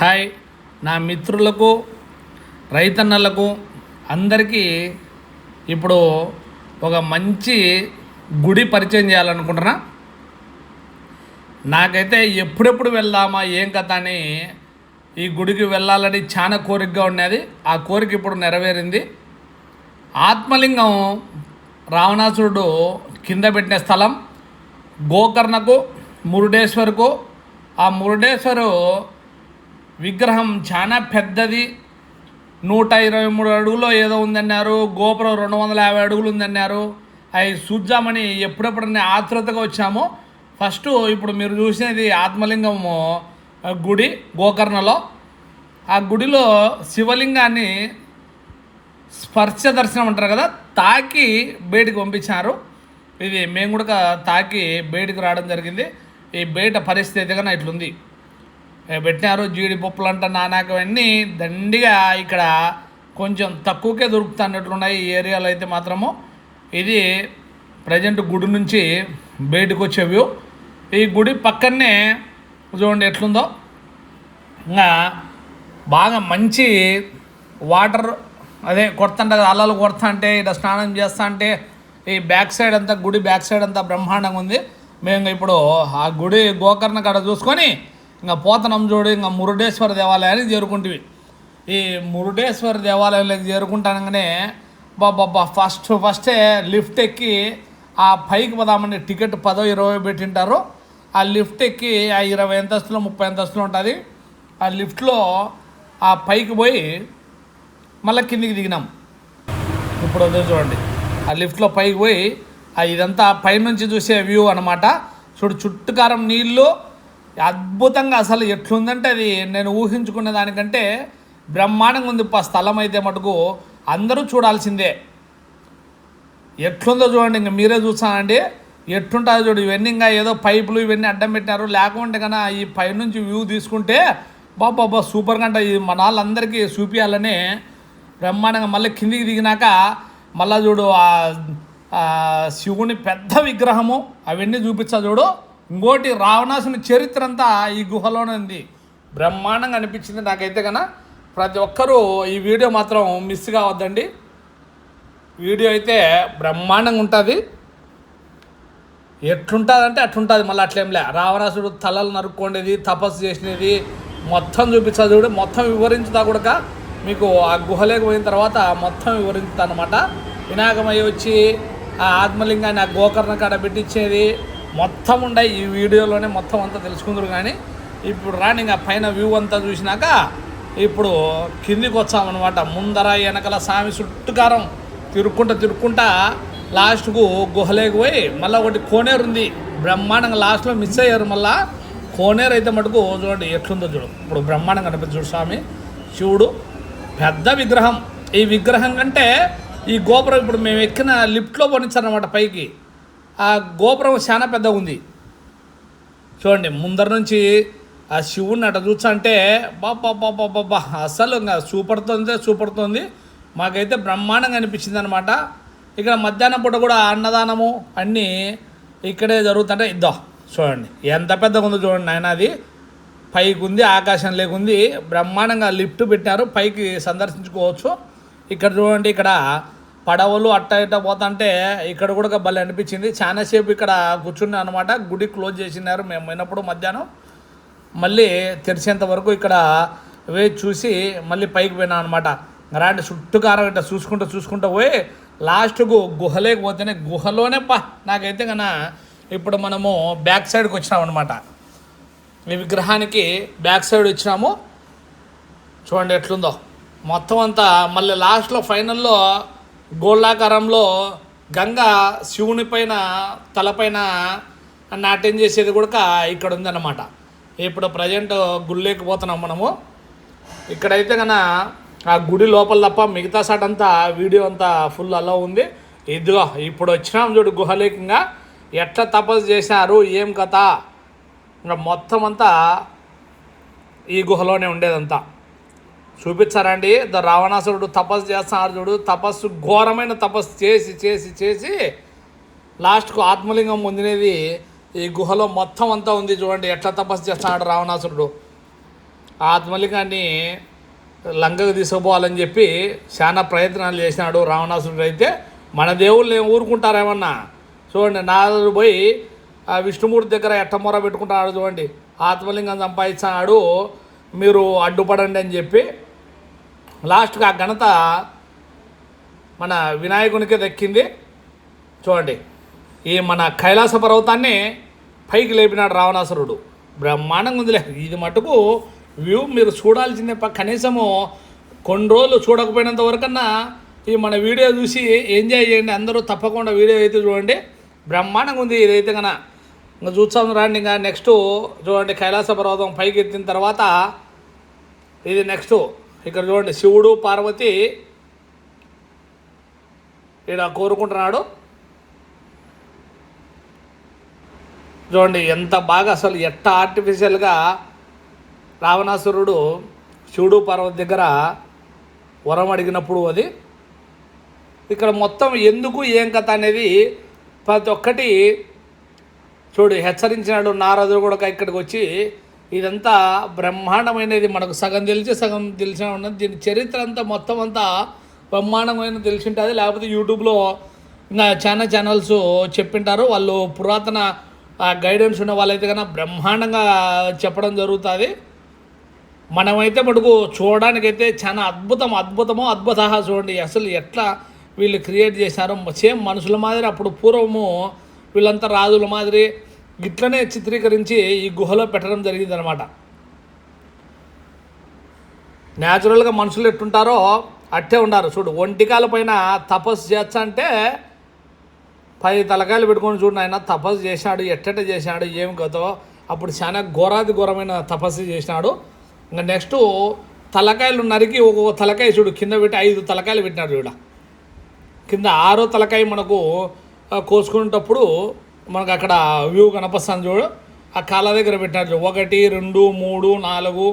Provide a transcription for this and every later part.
Hi. నా మిత్రులకు రైతన్నలకు అందరికీ ఇప్పుడు ఒక మంచి గుడి పరిచయం చేయాలనుకుంటున్నా. నాకైతే ఎప్పుడెప్పుడు వెళ్దామా ఏం కథ అని ఈ గుడికి వెళ్ళాలని చాలా కోరికగా ఉన్నది. ఆ కోరిక ఇప్పుడు నెరవేరింది. ఆత్మలింగం రావణాసురుడు కింద పెట్టిన స్థలం గోకర్ణకు మురుడేశ్వరుకు. ఆ మురుడేశ్వరు విగ్రహం చాలా పెద్దది. నూట ఇరవై మూడు అడుగులో ఏదో ఉందన్నారు. గోపురం రెండు వందల యాభై అడుగులు ఉందన్నారు. అవి చూద్దామని ఎప్పుడెప్పుడన్నా ఆతృతగా వచ్చాము. ఫస్ట్ ఇప్పుడు మీరు చూసినది ఆత్మలింగము గుడి గోకర్ణలో. ఆ గుడిలో శివలింగాన్ని స్పర్శ దర్శనం అంటారు కదా తాకి బయటికి పంపించారు. ఇది మేము కూడా తాకి బయటికి రావడం జరిగింది. ఈ బయట పరిస్థితి ఇట్లుంది. పెట్టినారు జీడిపప్పులు అంట నానాకవన్నీ దండిగా ఇక్కడ కొంచెం తక్కువకే దొరుకుతున్నట్లున్నాయి ఈ ఏరియాలో అయితే మాత్రము. ఇది ప్రజెంట్ గుడి నుంచి బయటకు వచ్చే వ్యూ. ఈ గుడి పక్కనే చూడండి ఎట్లుందో. ఇంకా బాగా మంచి వాటర్ అదే కొడుతుంటే అల్లలు కొడతా అంటే స్నానం చేస్తా అంటే ఈ బ్యాక్ సైడ్ అంతా గుడి బ్యాక్ సైడ్ అంతా బ్రహ్మాండంగా ఉంది. మేము ఇప్పుడు ఆ గుడి గోకర్ణ కాడ చూసుకొని ఇంకా పోతనం చూడు ఇంకా మురుడేశ్వర దేవాలయానికి చేరుకుంటివి. ఈ మురుడేశ్వర దేవాలయంలోకి చేరుకుంటానగానే బాబా ఫస్ట్ ఫస్టే లిఫ్ట్ ఎక్కి ఆ పైకి పోదామని టికెట్ పదో ఇరవై పెట్టింటారు. ఆ లిఫ్ట్ ఎక్కి ఆ ఇరవై అంతస్తులు ముప్పై అంతస్తులు ఉంటుంది. ఆ లిఫ్ట్లో ఆ పైకి పోయి మళ్ళీ కిందికి దిగినాం. ఇప్పుడు అదే చూడండి. ఆ లిఫ్ట్లో పైకి పోయి ఆ ఇదంతా పైనుంచి చూసే వ్యూ అనమాట చూడు చుట్టుకారం నీళ్ళు అద్భుతంగా అసలు ఎట్లుందంటే అది నేను ఊహించుకున్న దానికంటే బ్రహ్మాండంగా ఉంది. స్థలం అయితే మటుకు అందరూ చూడాల్సిందే. ఎట్లుందో చూడండి ఇంక మీరే చూస్తానండి. ఎట్లుంటుందో చూడు ఇవన్నీ ఇంకా ఏదో పైపులు ఇవన్నీ అడ్డం పెట్టినారు. లేకుంటే కన్నా ఈ పైనుంచి వ్యూ తీసుకుంటే బాబా సూపర్ గంట ఈ మన వాళ్ళందరికీ చూపించాలని బ్రహ్మాండంగా మళ్ళీ కిందికి దిగినాక మళ్ళా చూడు ఆ శివుని పెద్ద విగ్రహము అవన్నీ చూపించా చూడు. ఇంకోటి రావణాసుని చరిత్ర అంతా ఈ గుహలోనే ఉంది. బ్రహ్మాండంగా అనిపించింది నాకైతే కన్నా ప్రతి ఒక్కరూ ఈ వీడియో మాత్రం మిస్ కావద్దండి. వీడియో అయితే బ్రహ్మాండంగా ఉంటుంది. ఎట్లుంటుందంటే అట్లుంటుంది మళ్ళీ అట్లేంలే రావణాసుడు తలలు నరుక్కోండేది తపస్సు చేసినది మొత్తం చూపించా చూడు. మొత్తం వివరించుతా కూడా మీకు ఆ గుహలోకి పోయిన తర్వాత మొత్తం వివరించుతా అనమాట వినాయకమయ్య వచ్చి ఆ ఆత్మలింగాన్ని ఆ గోకర్ణ కాడ పెట్టించేది మొత్తం ఉండే ఈ వీడియోలోనే మొత్తం అంతా తెలుసుకుందరు కానీ ఇప్పుడు రాని ఇంకా పైన వ్యూ అంతా చూసినాక ఇప్పుడు కిందికి వచ్చామన్నమాట. ముందర వెనకల స్వామి చుట్టుకారం తిరుక్కుంటా తిరుక్కుంటా లాస్ట్కు గుహలేకి పోయి మళ్ళీ ఒకటి కోనేరు ఉంది. బ్రహ్మాండంగా లాస్ట్లో మిస్ అయ్యారు మళ్ళా. కోనేరు అయితే మటుకు చూడండి ఎట్లుందో చూడు. ఇప్పుడు బ్రహ్మాండంగా కనిపిస్తుంది చూడు స్వామి శివుడు పెద్ద విగ్రహం. ఈ విగ్రహం కంటే ఈ గోపురం ఇప్పుడు మేము ఎక్కిన లిఫ్ట్లో పోనిచ్చారనమాట పైకి. ఆ గోపురం చాలా పెద్దగా ఉంది. చూడండి ముందర నుంచి ఆ శివుని అట చూసంటే బాబా అసలు ఇంకా చూపడుతుంది చూపడుతుంది మాకైతే బ్రహ్మాండంగా అనిపించింది అనమాట ఇక్కడ మధ్యాహ్నం పూట కూడా అన్నదానము అన్నీ ఇక్కడే జరుగుతుంటే ఇద్దాం చూడండి ఎంత పెద్దగా ఉందో చూడండి ఆయన అది. పైకి ఉంది ఆకాశం లేకుంది బ్రహ్మాండంగా లిఫ్ట్ పెట్టారు పైకి సందర్శించుకోవచ్చు. ఇక్కడ చూడండి ఇక్కడ పడవలు అట్ట ఇట్ట పోతుంటే ఇక్కడ కూడా భలే అనిపించింది. చాలాసేపు ఇక్కడ కూర్చున్నా అనమాట గుడి క్లోజ్ చేసినారు. మేము పోయినప్పుడు మధ్యాహ్నం మళ్ళీ తెరిచేంత వరకు ఇక్కడ వేచి చూసి మళ్ళీ పైకి పోయినా అనమాట రాంటి చుట్టుకారం ఇట్లా చూసుకుంటూ చూసుకుంటూ పోయి లాస్ట్కు గుహలేకి పోతేనే గుహలోనే పా నాకైతే కన్నా ఇప్పుడు మనము బ్యాక్ సైడ్కి వచ్చినాం అనమాట ఈ విగ్రహానికి బ్యాక్ సైడ్ వచ్చినాము. చూడండి ఎట్లుందో. మొత్తం అంతా మళ్ళీ లాస్ట్లో ఫైనల్లో గోళాకారంలో గంగ శివుని పైన తలపైన నాట్యం చేసేది కూడా ఇక్కడ ఉందన్నమాట. ఇప్పుడు ప్రజెంట్ గుళ్ళేకపోతున్నాం మనము. ఇక్కడైతే కన ఆ గుడి లోపల తప్ప మిగతా సాట్ అంతా వీడియో అంతా ఫుల్ అలా ఉంది. ఇదిగో ఇప్పుడు వచ్చినాం చూడు గుహలేకంగా. ఎట్లా తపస్సు చేశారు ఏం కథ? ఇంకా మొత్తం అంతా ఈ గుహలోనే ఉండేదంతా. చూపించారండి. ద రావణాసురుడు తపస్సు చేస్తున్నాడు చూడు. తపస్సు ఘోరమైన తపస్సు చేసి చేసి చేసి లాస్ట్కు ఆత్మలింగం పొందినది ఈ గుహలో మొత్తం అంతా ఉంది చూడండి. ఎట్లా తపస్సు చేస్తున్నాడు రావణాసురుడు. ఆత్మలింగాన్ని లంకకు తీసుకుపోవాలని చెప్పి చాలా ప్రయత్నాలు చేసినాడు రావణాసురుడు అయితే. మన దేవుళ్ళు ఏం ఊరుకుంటారేమన్నా చూడండి నారదుడు పోయి ఆ విష్ణుమూర్తి దగ్గర ఎట్టమొర పెట్టుకుంటాడు చూడండి. ఆత్మలింగం సంపాదించాడు మీరు అడ్డుపడండి అని చెప్పి లాస్ట్కి ఆ ఘనత మన వినాయకునికే దక్కింది. చూడండి ఈ మన కైలాస పర్వతాన్ని పైకి లేపినాడు రావణాసురుడు. బ్రహ్మాండంగా ఉందిలే. ఇది మటుకు వ్యూ మీరు చూడాల్సిందే. కనీసము కొన్ని రోజులు చూడకపోయినంత వరకన్నా ఈ మన వీడియో చూసి ఎంజాయ్ చేయండి. అందరూ తప్పకుండా వీడియో అయితే చూడండి. బ్రహ్మాండంగా ఉంది. ఇదైతే కన ఇంకా చూస్తాం రండి ఇంకా నెక్స్ట్ చూడండి కైలాస పర్వతం పైకి ఎత్తిన తర్వాత ఇది నెక్స్ట్ ఇక్కడ చూడండి శివుడు పార్వతి ఈడ కోరుకుంటున్నాడు. చూడండి ఎంత బాగా అసలు ఎట్ట ఆర్టిఫిషియల్గా రావణాసురుడు శివుడు పార్వతి దగ్గర వరం అడిగినప్పుడు అది. ఇక్కడ మొత్తం ఎందుకు ఏం కథ అనేది ప్రతి ఒక్కటి చూడు హెచ్చరించినాడు నారదుడు కూడా ఇక్కడికి వచ్చి. ఇదంతా బ్రహ్మాండమైనది. మనకు సగం తెలిసి సగం తెలిసిన ఉన్నది. దీని చరిత్ర అంతా మొత్తం అంతా బ్రహ్మాండమైన తెలిసి ఉంటుంది లేకపోతే యూట్యూబ్లో ఇంకా చాలా ఛానల్స్ చెప్పింటారు. వాళ్ళు పురాతన గైడెన్స్ ఉన్న వాళ్ళైతే కన్నా బ్రహ్మాండంగా చెప్పడం జరుగుతుంది. మనమైతే మటుకు చూడడానికైతే చాలా అద్భుతం అద్భుతమో అద్భుత చూడండి. అసలు ఎట్లా వీళ్ళు క్రియేట్ చేశారో. సేమ్ మనుషుల మాదిరి అప్పుడు పూర్వము వీళ్ళంతా రాజుల మాదిరి ఇట్లనే చిత్రీకరించి ఈ గుహలో పెట్టడం జరిగింది అనమాట న్యాచురల్గా మనుషులు ఎట్టుంటారో అట్టే ఉన్నారు చూడు ఒంటికాల పైన తపస్సు చేస్తా అంటే పది తలకాయలు పెట్టుకొని చూడు ఆయన తపస్సు చేశాడు ఎట్టెట్ట చేశాడు ఏమి కథో. అప్పుడు చాలా ఘోరాది ఘోరమైన తపస్సు చేసినాడు. ఇంకా నెక్స్ట్ తలకాయలు నరికి ఒక్కొక్క తలకాయ చూడు కింద పెట్టి ఐదు తలకాయలు పెట్టినాడు చూడ కింద ఆరో తలకాయ మనకు కోసుకునేటప్పుడు మనకు అక్కడ వ్యూ కనపస్తుంది చూడు. ఆ కాళ్ళ దగ్గర పెట్టారు చూడు. ఒకటి రెండు మూడు నాలుగు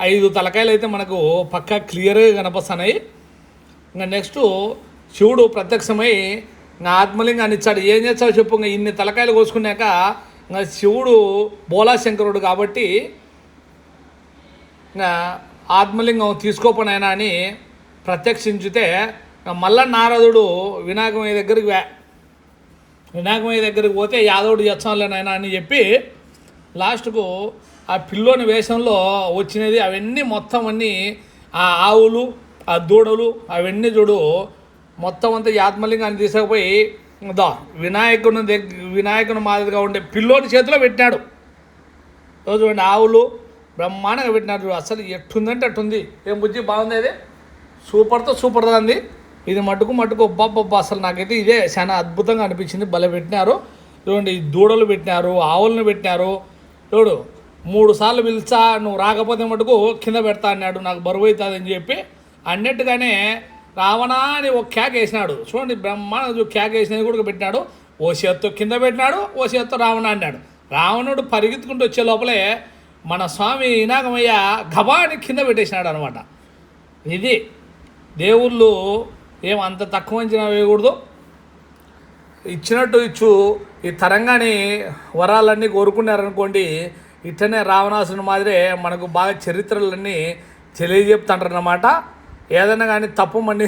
ఐదు తలకాయలు అయితే మనకు పక్కా క్లియర్గా కనపస్తున్నాయి. ఇంకా నెక్స్ట్ శివుడు ప్రత్యక్షమై ఇంకా ఆత్మలింగాన్ని ఇచ్చాడు. ఏం చేస్తావు చెప్పు. ఇంకా ఇన్ని తలకాయలు కోసుకున్నాక ఇంకా శివుడు బోలాశంకరుడు కాబట్టి ఇంకా ఆత్మలింగం తీసుకోపనైనా అని ప్రత్యక్షించితే మళ్ళా నారదుడు వినాయకమయ్య దగ్గరికి వినాయకమయ్య దగ్గరికి పోతే యాదవుడు చేస్తాంలేనైనా అని చెప్పి లాస్ట్కు ఆ పిల్లోని వేషంలో వచ్చినది అవన్నీ మొత్తం అన్నీ ఆ ఆవులు ఆ దూడలు అవన్నీ చూడు మొత్తం అంతా యాత్మలింగాన్ని ఆత్మలింగాన్ని తీసుకుపోయి దా వినాయకుని దగ్గర వినాయకుని మాదిరిగా ఉండే పిల్లోని చేతిలో పెట్టినాడు. రోజు చూడండి ఆవులు బ్రహ్మాండంగా పెట్టినాడు చూడు. అసలు ఎట్టుందంటే అట్టుంది. ఏం బుజ్జి బాగుంది అది? సూపర్తో సూపర్ అంది ఇది మటుకు మటుకు అబ్బాబ్బా అసలు నాకైతే ఇదే చాలా అద్భుతంగా అనిపించింది. భలే పెట్టినారు. చూడండి దూడలు పెట్టినారు ఆవులను పెట్టినారు. చూడు మూడు సార్లు పిలిచా నువ్వు రాకపోతే మటుకు కింద పెడతా అన్నాడు. నాకు బరువు అవుతుంది అని చెప్పి అన్నట్టుగానే రావణ అని ఒక క్యాక్ వేసినాడు. చూడండి బ్రహ్మాండ క్యాక్ వేసినది కూడా పెట్టినాడు. ఓ చేత్తో కింద పెట్టినాడు ఓ చేత్తో రావణ అన్నాడు. రావణుడు పరిగెత్తుకుంటూ వచ్చే లోపలే మన స్వామి ఇనాగమయ్య గబాని కింద పెట్టేసినాడు అనమాట ఇది దేవుళ్ళు ఏం అంత తక్కువ అంచనా వేయకూడదు. ఇచ్చినట్టు ఇచ్చు. ఈ తరంగాని వరాలన్నీ కోరుకున్నారనుకోండి ఇట్లనే రావణాసుని మాదిరే మనకు బాగా చరిత్రలన్నీ తెలియజెప్తుంటారన్నమాట. ఏదైనా కానీ తప్పు మండి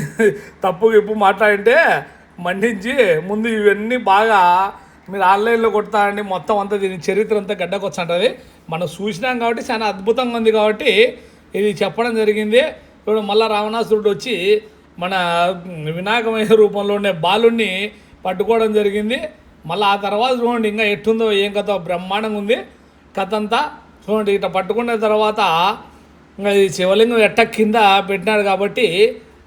తప్పు ఇప్పు మాట్లాడింటే మండించి ముందు ఇవన్నీ బాగా మీరు ఆన్లైన్లో కొడతారండి మొత్తం అంతా దీని చరిత్ర అంతా గడ్డకొచ్చుంటుంది. మనం చూసినాం కాబట్టి చాలా అద్భుతంగా ఉంది కాబట్టి ఇది చెప్పడం జరిగింది. ఇప్పుడు మళ్ళీ రావణాసురుడు వచ్చి మన వినాయకమైన రూపంలో ఉండే బాలుణ్ణి పట్టుకోవడం జరిగింది. మళ్ళీ ఆ తర్వాత చూడండి ఇంకా ఎట్టుందో ఏం కథ బ్రహ్మాండంగా ఉంది. కథ అంతా చూడండి ఇట్లా పట్టుకున్న తర్వాత ఇది ఈ శివలింగం ఎట్ట కింద పెట్టినాడు కాబట్టి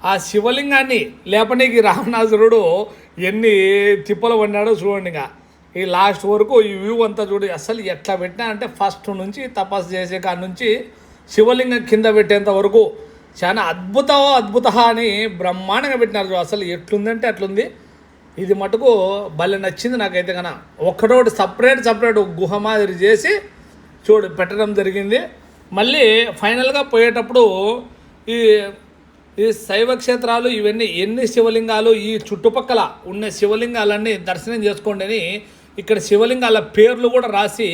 ఆ శివలింగాన్ని లేపనీకి రావణాసురుడు ఎన్ని తిప్పలు పడినాడో చూడండి ఇంకా. ఈ లాస్ట్ వరకు ఈ వ్యూ అంతా చూడు అసలు ఎట్లా పెట్టినా అంటే ఫస్ట్ నుంచి తపస్సు చేసే కాడ నుంచి శివలింగం కింద పెట్టేంత వరకు చాలా అద్భుత అద్భుత అని బ్రహ్మాండంగా పెట్టినారు అసలు ఎట్లుందంటే అట్లుంది. ఇది మటుకు భలే నచ్చింది నాకైతే కన ఒక్కటోటి సపరేట్ సపరేట్ గుహ మాదిరి చేసి చూడు పెట్టడం జరిగింది. మళ్ళీ ఫైనల్గా పోయేటప్పుడు ఈ ఈ శైవ క్షేత్రాలు ఇవన్నీ ఎన్ని శివలింగాలు ఈ చుట్టుపక్కల ఉన్న శివలింగాలన్నీ దర్శనం చేసుకోండి అని ఇక్కడ శివలింగాల పేర్లు కూడా రాసి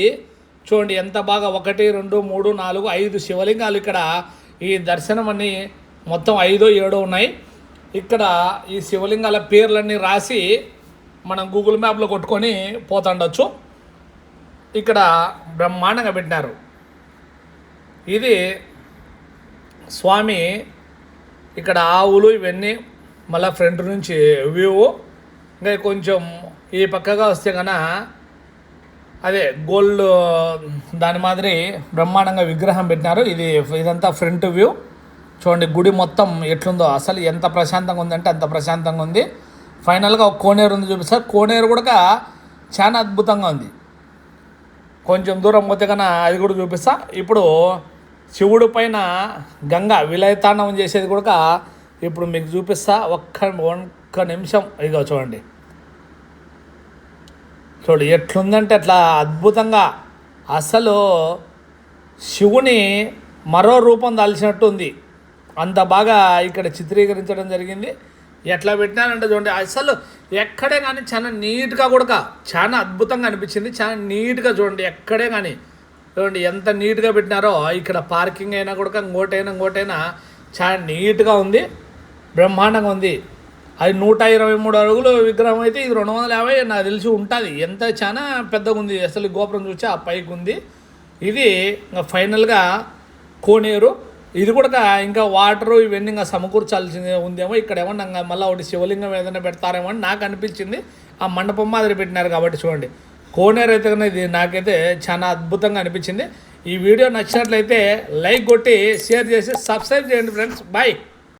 చూడండి ఎంత బాగా ఒకటి రెండు మూడు నాలుగు ఐదు శివలింగాలు ఇక్కడ ఈ దర్శనం అన్ని మొత్తం ఐదో ఏడో ఉన్నాయి. ఇక్కడ ఈ శివలింగాల పేర్లన్నీ రాసి మనం గూగుల్ మ్యాప్లో కొట్టుకొని పోతుండొచ్చు. ఇక్కడ బ్రహ్మాండంగా పెట్టినారు. ఇది స్వామి ఇక్కడ ఆవులు ఇవన్నీ మళ్ళీ ఫ్రంట్ నుంచి వ్యూ. ఇంకా కొంచెం ఈ పక్కగా వస్తే కనుక అదే గోల్డ్ దాని మాదిరి బ్రహ్మాండంగా విగ్రహం పెట్టినారు. ఇది ఇదంతా ఫ్రంట్ వ్యూ. చూడండి గుడి మొత్తం ఎట్లుందో. అసలు ఎంత ప్రశాంతంగా ఉందంటే అంత ప్రశాంతంగా ఉంది. ఫైనల్గా ఒక కోనేరు ఉంది చూపిస్తారు కోనేరు కూడా చాలా అద్భుతంగా ఉంది. కొంచెం దూరం పోతే కన్నా అది కూడా చూపిస్తా. ఇప్పుడు శివుడు పైన గంగ విలయతాండవం చేసేది కూడా ఇప్పుడు మీకు చూపిస్తా. ఒక్క ఒక్క నిమిషం. ఇదిగో చూడండి. చూడు ఎట్లుందంటే అట్లా అద్భుతంగా అసలు శివుని మరో రూపం దాల్చినట్టు ఉంది అంత బాగా ఇక్కడ చిత్రీకరించడం జరిగింది. ఎట్లా పెట్టినారంటే చూడండి అసలు ఎక్కడే కానీ చాలా నీట్గా కూడా చాలా అద్భుతంగా అనిపించింది. చాలా నీట్గా చూడండి ఎక్కడే కానీ. చూడండి ఎంత నీట్గా పెట్టినారో ఇక్కడ పార్కింగ్ అయినా కూడా ఇంకోటైనా ఇంకోటైనా చాలా నీట్గా ఉంది బ్రహ్మాండంగా ఉంది. అది నూట ఇరవై మూడు అడుగులు విగ్రహం అయితే ఇది రెండు వందల యాభై నాకు తెలిసి ఉంటుంది. ఎంత చాలా పెద్దగా ఉంది. అసలు గోపురం చూసి ఆ పైకి ఉంది. ఇది ఇంకా ఫైనల్గా కోనేరు. ఇది కూడా ఇంకా వాటరు ఇవన్నీ ఇంకా సమకూర్చాల్సింది ఉందేమో. ఇక్కడ ఏమన్నా ఇంకా మళ్ళీ ఒకటి శివలింగం ఏదైనా పెడతారేమో అని నాకు అనిపించింది. ఆ మండపం మాదిరి పెట్టినారు కాబట్టి చూడండి. కోనేరు అయితే కన్నా ఇది నాకైతే చాలా అద్భుతంగా అనిపించింది. ఈ వీడియో నచ్చినట్లయితే లైక్ కొట్టి షేర్ చేసి సబ్స్క్రైబ్ చేయండి ఫ్రెండ్స్. బాయ్